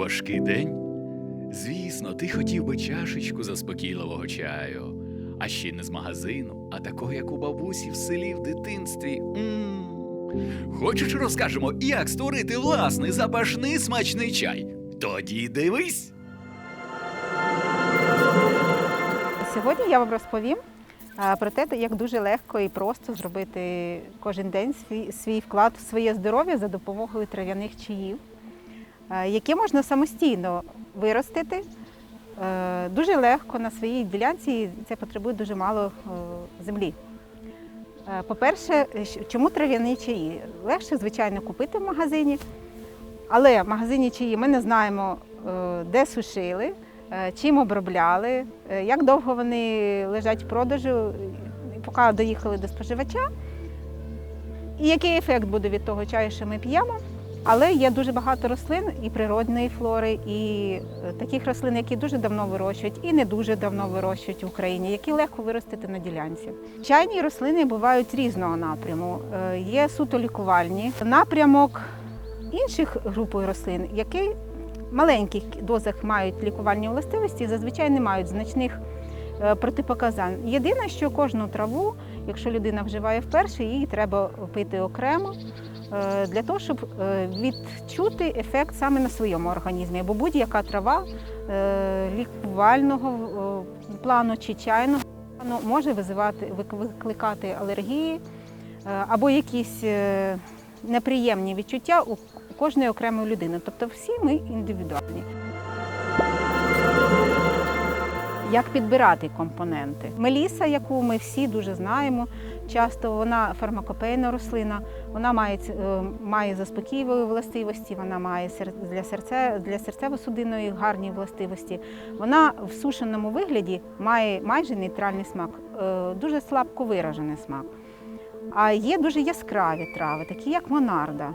Важкий день? Звісно, ти хотів би чашечку заспокійливого чаю, а ще не з магазину, а такого, як у бабусі в селі в дитинстві. м Хочеш, розкажемо, як створити власний запашний смачний чай? Тоді дивись. Сьогодні я вам розповім про те, як дуже легко і просто зробити кожен день свій, свій вклад в своє здоров'я за допомогою трав'яних чаїв, які можна самостійно виростити. е, Дуже легко на своїй ділянці і це потребує дуже мало е, землі. Е, По-перше, чому трав'яні чаї? Легше, звичайно, купити в магазині, але в магазині чаї ми не знаємо, е, де сушили, е, чим обробляли, е, як довго вони лежать в продажу, поки доїхали до споживача, і який ефект буде від того чаю, що ми п'ємо. Але є дуже багато рослин і природної флори, і е, таких рослин, які дуже давно вирощують, і не дуже давно вирощують в Україні, які легко виростити на ділянці. Чайні рослини бувають різного напряму. Е, Є суто лікувальні напрямок інших груп рослин, які в маленьких дозах мають лікувальні властивості, зазвичай не мають значних е, протипоказань. Єдине, що кожну траву, якщо людина вживає вперше, її треба пити окремо. Е, Для того, щоб е, відчути ефект саме на своєму організмі, бо будь-яка трава е, лікувального плану чи чайного плану може визивати, викликати алергії або якісь неприємні відчуття у кожної окремої людини. Тобто всі ми індивідуальні. Як підбирати компоненти? Меліса, яку ми всі дуже знаємо, часто вона фармакопейна рослина, вона має, е, має заспокійливі властивості, вона має для серця для серцево-судинної гарні властивості. Вона в сушеному вигляді має майже нейтральний смак, е, дуже слабко виражений смак. А є дуже яскраві трави, такі як монарда.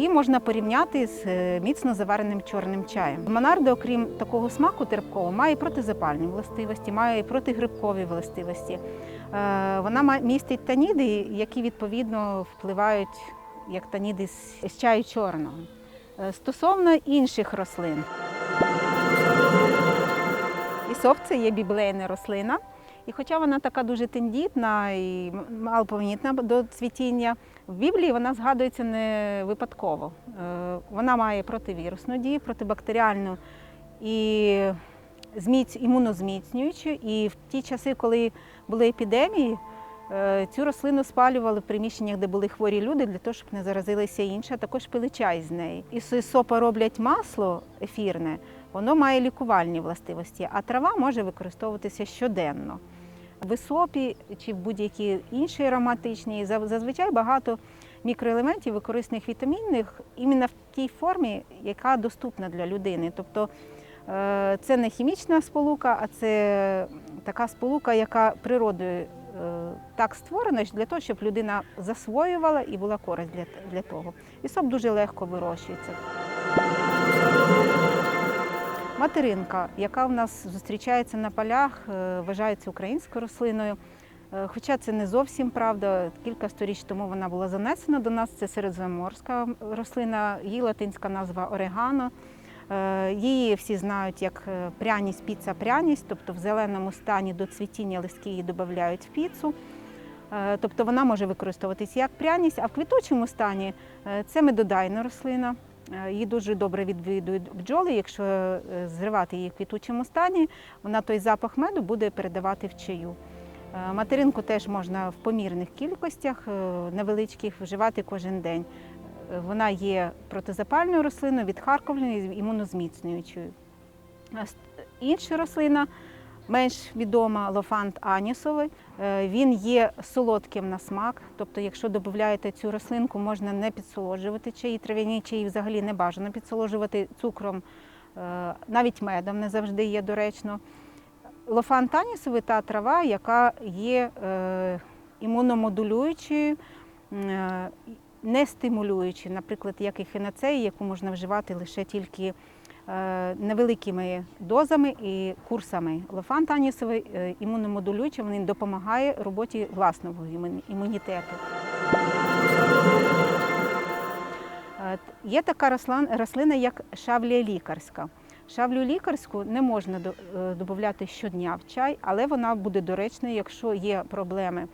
Її можна порівняти з е, міцно завареним чорним чаєм. Монарда, окрім такого смаку терпкого, має протизапальні властивості, має і протигрибкові властивості. Е, Вона містить таніди, які відповідно впливають як таніди з- чаю чорного. Е, Стосовно інших рослин, Ісоп це є біблейна рослина. І хоча вона така дуже тендітна і малопомітна до цвітіння, в Біблії вона згадується не випадково. Е, Вона має противірусну дію, протибактеріальну і імунозміцнюючу. І в ті часи, коли були епідемії, е, цю рослину спалювали в приміщеннях, де були хворі люди, для того, щоб не заразилися інші, а також пили чай з неї. Із ісопа роблять масло ефірне, воно має лікувальні властивості, а трава може використовуватися щоденно. В ісопі чи в будь-якій іншій ароматичній зав- зазвичай багато мікроелементів і корисних вітамінних іменно в тій формі, яка доступна для людини. Тобто е, це не хімічна сполука, а це така сполука, яка природою е, так створена для того, щоб людина засвоювала і була користь для того. Ісоп дуже легко вирощується. Материнка, яка в нас зустрічається на полях, е, вважається українською рослиною. Е, Хоча це не зовсім правда. Кілька сторіч тому вона була занесена до нас. Це середземноморська рослина, її латинська назва орегано. Е, Її всі знають як пряність, піца пряність, тобто в зеленому стані до цвітіння листки її додають в піцу. Тобто вона може використовуватись як пряність, а в квітучому стані це медодайна рослина. Е, Її дуже добре відвідують бджоли. Якщо е, зривати її в квітучому стані, вона той запах меду буде передавати в чаю. Е, Материнку теж можна в помірних кількостях невеличких вживати кожен день. Вона є протизапальною рослиною, відхаркувальною і імунозміцнюючою. Інша рослина менш відома лофант анісовий. Е, Він є солодким на смак. Тобто, якщо додаєте цю рослинку, можна не підсолоджувати чаї. Трав'яні чаї взагалі не бажано підсолоджувати цукром, е, навіть медом не завжди є доречно. Лофант анісовий та трава, яка є е, імуномодулюючою, не стимулюючою, наприклад, як і хінацеї, яку можна вживати лише тільки невеликими дозами і курсами. Лофант анісовий е, імуномодулюючий, допомагає роботі власного імунітету. Е, Є така рослина, як шавлія лікарська. Шавлю лікарську не можна до- е, щодня в чай, але вона буде доречною, якщо є проблеми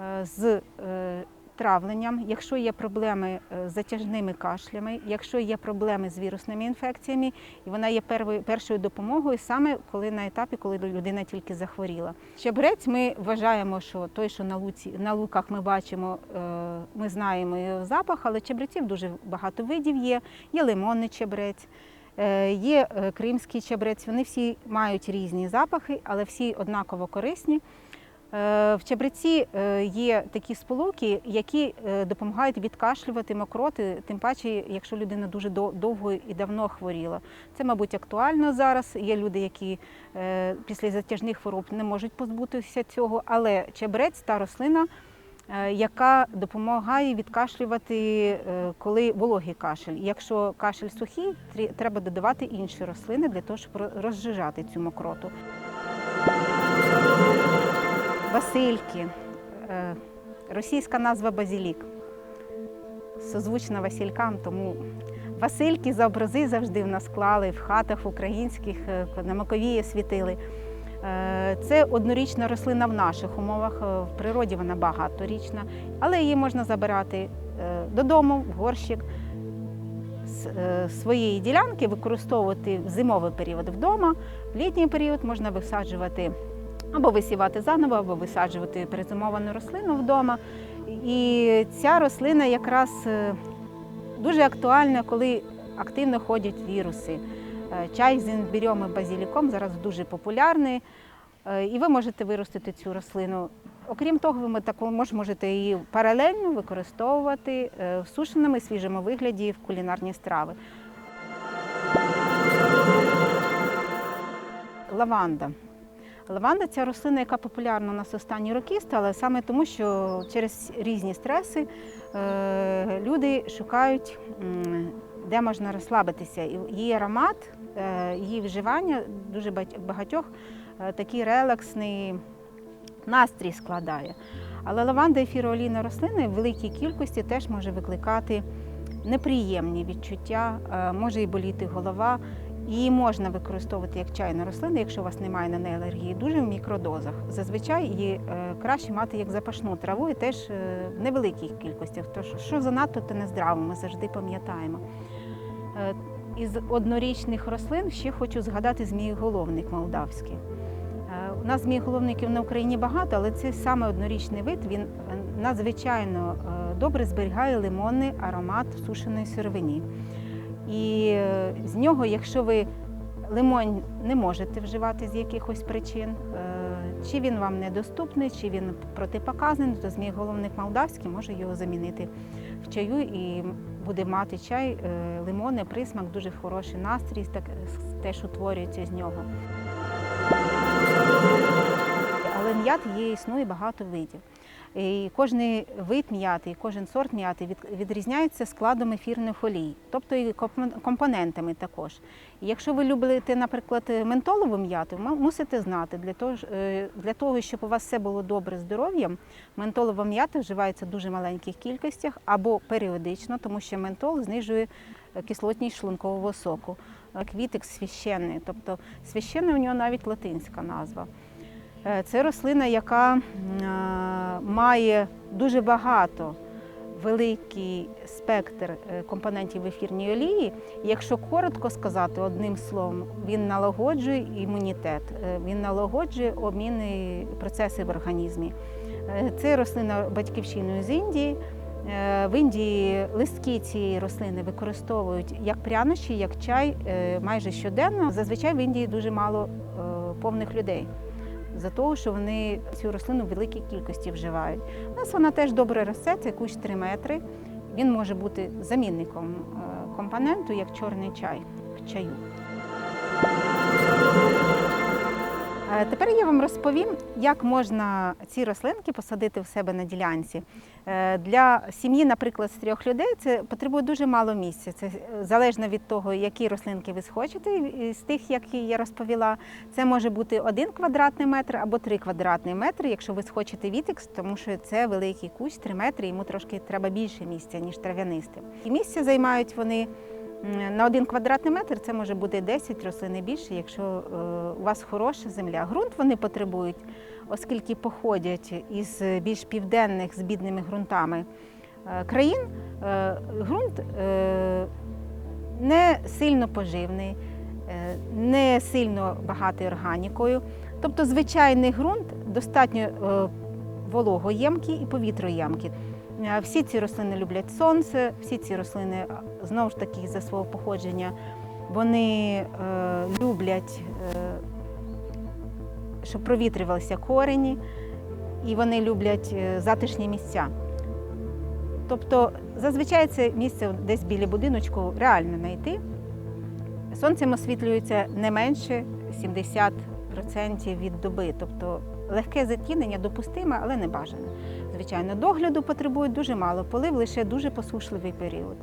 е, з е, травленням, якщо є проблеми е, з затяжними кашлями, якщо є проблеми з вірусними інфекціями, і вона є першою допомогою саме коли на етапі, коли людина тільки захворіла. Чебрець ми вважаємо, що той, що на луці на луках ми бачимо, е, ми знаємо його запах, але чебреців дуже багато видів є. Є лимонний чебрець. е, Є кримський чебрець, вони всі мають різні запахи, але всі однаково корисні. Е, В чабреці е, є такі сполуки, які е, допомагають відкашлювати мокроти, тим паче, якщо людина дуже довго і давно хворіла. Це, мабуть, актуально зараз. Є люди, які після затяжних хвороб не можуть позбутися цього, але чебрець та рослина, яка допомагає відкашлювати, коли вологий кашель. Якщо кашель сухий, треба додавати інші рослини для того, щоб ро- розжижати цю мокроту. Васильки. Е, Російська назва базілік. Созвучна Василькам, тому Васильки за образи завжди в нас клали в хатах українських, е, на Маковії світили. Е, Це однорічна рослина в наших умовах. В природі вона багаторічна, але її можна забирати додому, в горщик своєї ділянки, використовувати в зимовий період вдома, в літній період можна висаджувати або висівати заново, або висаджувати перезимовану рослину вдома. І ця рослина якраз е, дуже актуальна, коли активно ходять віруси. Е, Чай з імбирем і базіліком зараз дуже популярний, е, і ви можете виростити цю рослину. Окрім того, ви також можете її паралельно використовувати в сушеному і свіжому вигляді в кулінарні страви. Лаванда. Лаванда це рослина, яка популярна у нас останні роки стала саме тому, що через різні стреси е, люди шукають, де можна розслабитися. Її аромат, е, її вживання дуже багатьох е, такий релаксний настрій складає. Але лаванда ефіроолійна рослина в великій кількості теж може викликати неприємні відчуття, може і боліти голова. Її можна використовувати як чайну рослину, якщо у вас немає на неї алергії, дуже в мікродозах. Зазвичай її е, краще мати як запашну траву і теж е, в невеликих кількостях. Тож що занадто, то не здраво, ми завжди пам'ятаємо. Е, Із однорічних рослин ще хочу згадати змієголовник молдавський. У нас змієголовників на Україні багато, але це саме однорічний вид. Він надзвичайно добре зберігає лимонний аромат сушеної сировині. І е, з нього, якщо ви лимон не можете вживати з якихось причин, е, чи він вам недоступний, чи він протипоказаний, то змієголовник молдавський може його замінити в чаю і буде мати чай, е, лимонний присмак, дуже хороший настрій, так, теж утворюється з нього. Але м'ят є існує багато видів. І кожен вид м'яти, кожен сорт м'яти від- відрізняється складом ефірних олій, тобто і компонентами також. І якщо ви любите, наприклад, ментолову м'яту, мусите знати, для того, е, для того, щоб у вас все було добре здоров'ям, ментолова м'ята вживається в дуже маленьких кількостях або періодично, тому що ментол знижує е, кислотність шлункового соку. Квітик священний, тобто священний у нього навіть латинська назва. Е, Це рослина, яка має дуже багато великий спектр е, компонентів в ефірній олії. Якщо коротко сказати одним словом, він налагоджує імунітет, е, він налагоджує обмінні процеси в організмі. Це рослина батьківщиною з Індії. В Індії листки цієї рослини використовують як прянощі, як чай майже щоденно. Зазвичай в Індії дуже мало повних людей за того, що вони цю рослину в великій кількості вживають. У нас вона теж добре росте, це кущ 3 метри. Він може бути замінником е, компоненту, як чорний чай в чаю. Тепер я вам розповім, як можна ці рослинки посадити в себе на ділянці. Е, Для сім'ї, наприклад, з трьох людей це потребує дуже мало місця. Це е, залежно від того, які рослинки ви схочете. З тих, які я розповіла, це може бути один квадратний метр або три квадратні метри, якщо ви схочете вітекс, тому що це великий кущ, три метри, йому трошки треба більше місця, ніж трав'янистим. І місця займають вони На один квадратний метр це може бути 10 рослин і більше, якщо е, у вас хороша земля. Ґрунт вони потребують, оскільки походять із більш південних з бідними ґрунтами е, країн. е, Ґрунт не сильно поживний, не сильно багатий органікою. Тобто звичайний ґрунт достатньо вологоємкий і повітроємкий. Всі ці рослини люблять сонце, всі ці рослини знову ж таки за свого походження вони е, люблять, е, щоб провітрювалися корені, і вони люблять е, затишні місця. Тобто зазвичай це місце десь біля будиночку реально знайти. Сонцем освітлюється не менше 70% від доби. Тобто легке затінення допустиме, але не бажане. Звичайно, догляду потребують дуже мало, полив лише дуже посушливий період.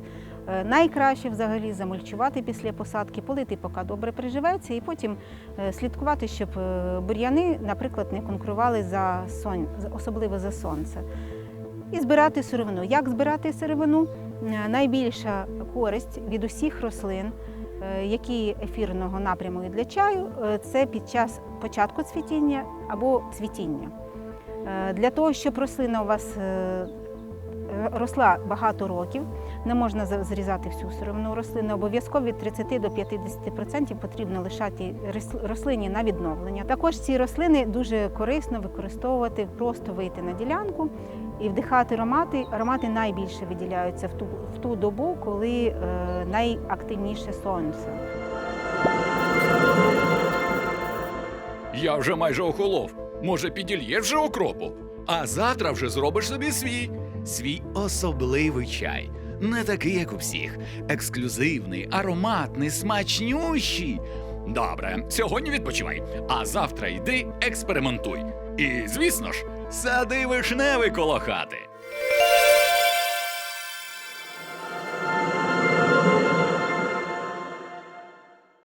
Е, Найкраще взагалі замульчувати після посадки, полити, поки добре приживеться, і потім е, слідкувати, щоб е, бур'яни, наприклад, не конкурували за сон, особливо за сонце. І збирати сировину. Як збирати сировину? Найбільша користь від усіх рослин, які ефірного напряму і для чаю, це під час початку цвітіння або цвітіння. Е, Для того, щоб рослина у вас е, росла багато років, не можна зрізати всю сировину рослини. Обов'язково від 30 до 50% потрібно лишати рослині на відновлення. Також ці рослини дуже корисно використовувати, просто вийти на ділянку і вдихати аромати. Аромати найбільше виділяються в ту, в ту добу, коли е, найактивніше сонце. Я вже майже охолов. Може, підільєш вже окропу? А завтра вже зробиш собі свій. Свій особливий чай. Не такий, як у всіх. Ексклюзивний, ароматний, смачнющий. Добре, сьогодні відпочивай, а завтра йди експериментуй. І, звісно ж, сади вишневий коло хати.